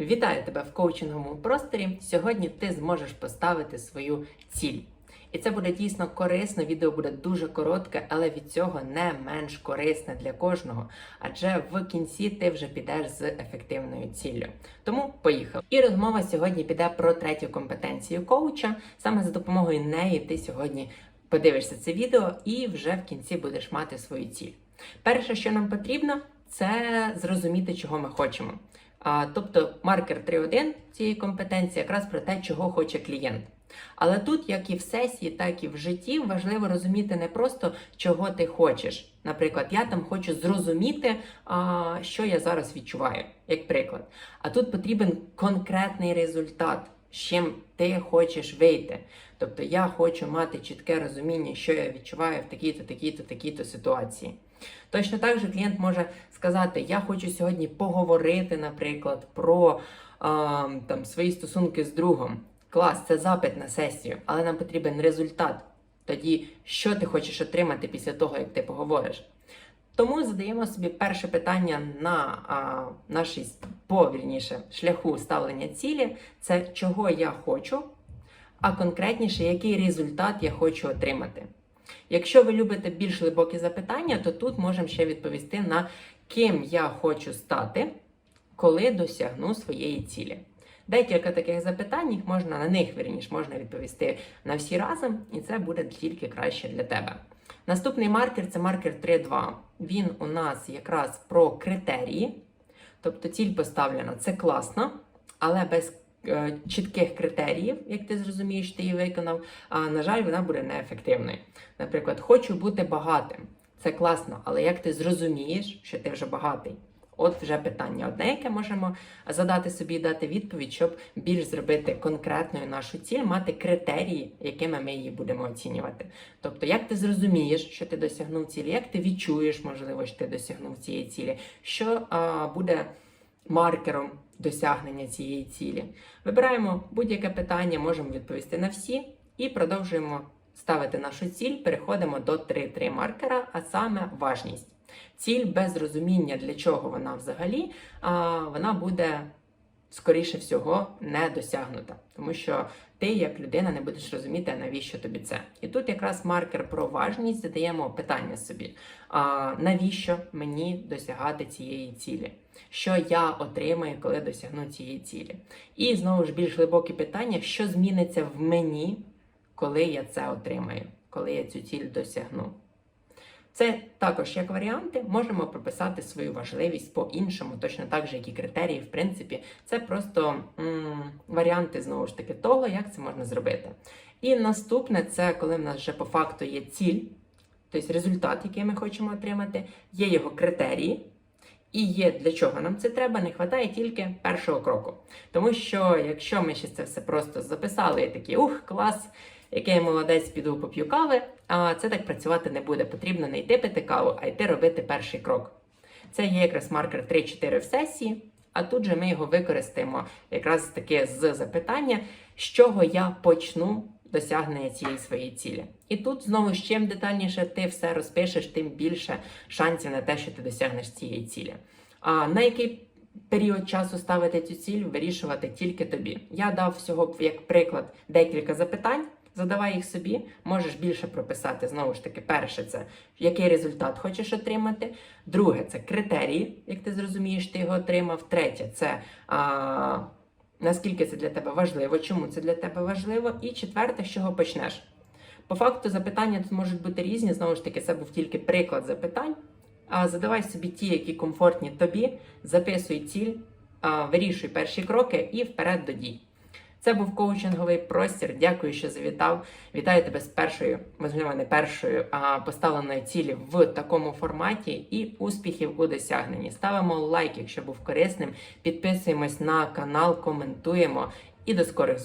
Вітаю тебе в коучинговому просторі. Сьогодні ти зможеш поставити свою ціль. І це буде дійсно корисно. Відео буде дуже коротке, але від цього не менш корисне для кожного. Адже в кінці ти вже підеш з ефективною ціллю. Тому поїхав. І розмова сьогодні піде про третю компетенцію коуча. Саме за допомогою неї ти сьогодні подивишся це відео і вже в кінці будеш мати свою ціль. Перше, що нам потрібно, це зрозуміти, чого ми хочемо. А, тобто маркер 3.1 цієї компетенції якраз про те, чого хоче клієнт. Але тут, як і в сесії, так і в житті, важливо розуміти не просто, чого ти хочеш. Наприклад, я там хочу зрозуміти, а, що я зараз відчуваю, як приклад. А тут потрібен конкретний результат, з чим ти хочеш вийти. Тобто я хочу мати чітке розуміння, що я відчуваю в такій-то, такій-то, такій-то ситуації. Точно так же клієнт може сказати: Я хочу сьогодні поговорити, наприклад, про а, там, свої стосунки з другом. Клас, це запит на сесію, але нам потрібен результат. Тоді, що ти хочеш отримати після того, як ти поговориш? Тому задаємо собі перше питання на а, нашій повільніше шляху ставлення цілі: це чого я хочу, а конкретніше, який результат я хочу отримати. Якщо ви любите більш глибокі запитання, то тут можемо ще відповісти на ким я хочу стати, коли досягну своєї цілі. Декілька таких запитань, їх можна на них вірніше, можна відповісти на всі разом, і це буде тільки краще для тебе. Наступний маркер це маркер 3.2. Він у нас якраз про критерії, тобто ціль поставлена це класно, але без е, чітких критеріїв, як ти зрозумієш, ти її виконав, а на жаль, вона буде неефективною. Наприклад, хочу бути багатим. Це класно, але як ти зрозумієш, що ти вже багатий? От вже питання одне, яке можемо задати собі і дати відповідь, щоб більш зробити конкретною нашу ціль, мати критерії, якими ми її будемо оцінювати. Тобто, як ти зрозумієш, що ти досягнув цілі, як ти відчуєш, можливо, що ти досягнув цієї цілі, що а, буде маркером досягнення цієї цілі. Вибираємо будь-яке питання, можемо відповісти на всі і продовжуємо ставити нашу ціль. Переходимо до 3.3 маркера, а саме важність. Ціль без розуміння, для чого вона взагалі, вона буде, скоріше всього, не досягнута. Тому що ти, як людина, не будеш розуміти, навіщо тобі це. І тут якраз маркер про важність задаємо питання собі: а, навіщо мені досягати цієї цілі? Що я отримаю, коли досягну цієї цілі? І знову ж більш глибокі питання: що зміниться в мені, коли я це отримаю, коли я цю ціль досягну? Це також як варіанти можемо прописати свою важливість по-іншому, точно так же, як і критерії, в принципі, це просто м- варіанти знову ж таки того, як це можна зробити. І наступне це коли в нас вже по факту є ціль, тобто результат, який ми хочемо отримати, є його критерії. І є для чого нам це треба, не вистачає тільки першого кроку. Тому що якщо ми ще це все просто записали і такі ух, клас, який я молодець, піду поп'ю кави, а це так працювати не буде. Потрібно не йти пити каву, а йти робити перший крок. Це є якраз маркер 3-4 в сесії, а тут же ми його використаємо якраз таки з запитання, з чого я почну досягнення цієї своєї цілі. І тут знову ж чим детальніше ти все розпишеш, тим більше шансів на те, що ти досягнеш цієї цілі. А на який період часу ставити цю ціль, вирішувати тільки тобі. Я дав всього як приклад декілька запитань. Задавай їх собі, можеш більше прописати. Знову ж таки, перше, це який результат хочеш отримати. Друге, це критерії, як ти зрозумієш, ти його отримав. Третє, це а, наскільки це для тебе важливо, чому це для тебе важливо. І четверте, з чого почнеш. По факту, запитання тут можуть бути різні. Знову ж таки, це був тільки приклад запитань. А задавай собі ті, які комфортні тобі, записуй ціль, вирішуй перші кроки і вперед до дій. Це був коучинговий простір. Дякую, що завітав. Вітаю тебе з першою, можливо, не першою, а поставленої цілі в такому форматі і успіхів у досягненні. Ставимо лайк, якщо був корисним. Підписуємось на канал, коментуємо і до скорих зустрічей.